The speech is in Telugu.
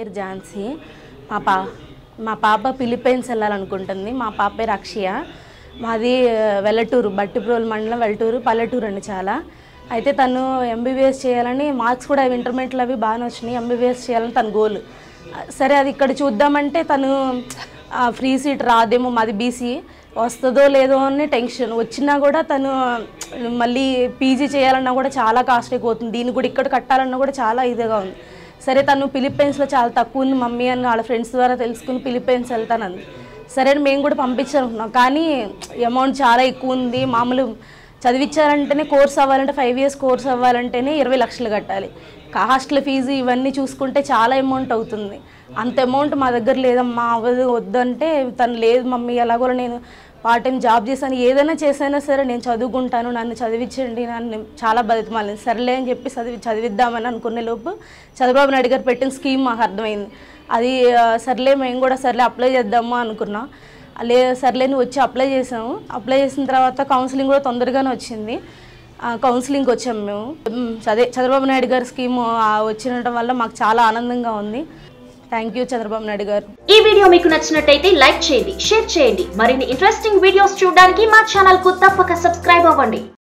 పేరు ఝాన్సీ. మా పా మా పాప ఫిలిప్పైన్స్ వెళ్ళాలనుకుంటుంది. మా పాప పేరు అక్షయ. మాది వెల్లటూరు బట్టిప్రోలు మండలం వెల్లటూరు పల్లెటూరు అండి చాలా. అయితే తను ఎంబీబీఎస్ చేయాలని మార్క్స్ కూడా అవి ఇంటర్మీడియట్లు అవి బాగానే వచ్చినాయి. ఎంబీబీఎస్ చేయాలని తన గోల్. సరే అది ఇక్కడ చూద్దామంటే తను ఫ్రీ సీట్ రాదేమో మాది బీసీ వస్తుందో లేదో అని టెన్షన్. వచ్చినా కూడా తను మళ్ళీ పీజీ చేయాలన్నా కూడా చాలా కాస్ట్ ఎక్కువ అవుతుంది దీన్ని కూడా ఇక్కడ కట్టాలన్నా కూడా చాలా ఇదిగా ఉంది. సరే తను ఫిలిప్పైన్స్లో చాలా తక్కువ ఉంది మమ్మీ అని వాళ్ళ ఫ్రెండ్స్ ద్వారా తెలుసుకుని ఫిలిప్పైన్స్ వెళ్తానంది సరే అని మేము కూడా పంపించాలనుకున్నాం. కానీ అమౌంట్ చాలా ఎక్కువ ఉంది. మామూలు చదివించాలంటేనే కోర్స్ అవ్వాలంటే ఫైవ్ ఇయర్స్ కోర్స్ అవ్వాలంటేనే ఇరవై లక్షలు కట్టాలి. హాస్టల్ ఫీజు ఇవన్నీ చూసుకుంటే చాలా అమౌంట్ అవుతుంది. అంత అమౌంట్ మా దగ్గర లేదమ్మా అవ్వదు వద్దంటే తను లేదు మమ్మీ ఎలాగో నేను పార్ట్ టైం జాబ్ చేశాను ఏదైనా చేసైనా సరే నేను చదువుకుంటాను నన్ను చదివించండి నన్ను చాలా బతిమాలి సర్లే అని చెప్పి చదివి చదివిద్దామని అనుకునే లోపు చంద్రబాబు నాయుడు గారు పెట్టిన స్కీమ్ మాకు అర్థమైంది. అది సర్లే మేము కూడా సర్లే అప్లై చేద్దాము అనుకున్నాం. లే సర్లే నువ్వు వచ్చి అప్లై చేసాము అప్లై చేసిన తర్వాత కౌన్సిలింగ్ కూడా తొందరగానే వచ్చింది. కౌన్సిలింగ్కి వచ్చాము మేము. అదే చంద్రబాబు నాయుడు గారి స్కీమ్ వచ్చినటం వల్ల మాకు చాలా ఆనందంగా ఉంది. థ్యాంక్ యూ చంద్రబాబు నాయుడు గారు. ఈ వీడియో మీకు నచ్చినట్టయితే లైక్ చేయండి షేర్ చేయండి. మరిన్ని ఇంట్రెస్టింగ్ వీడియోస్ చూడడానికి మా ఛానల్కు తప్పక సబ్స్క్రైబ్ అవ్వండి.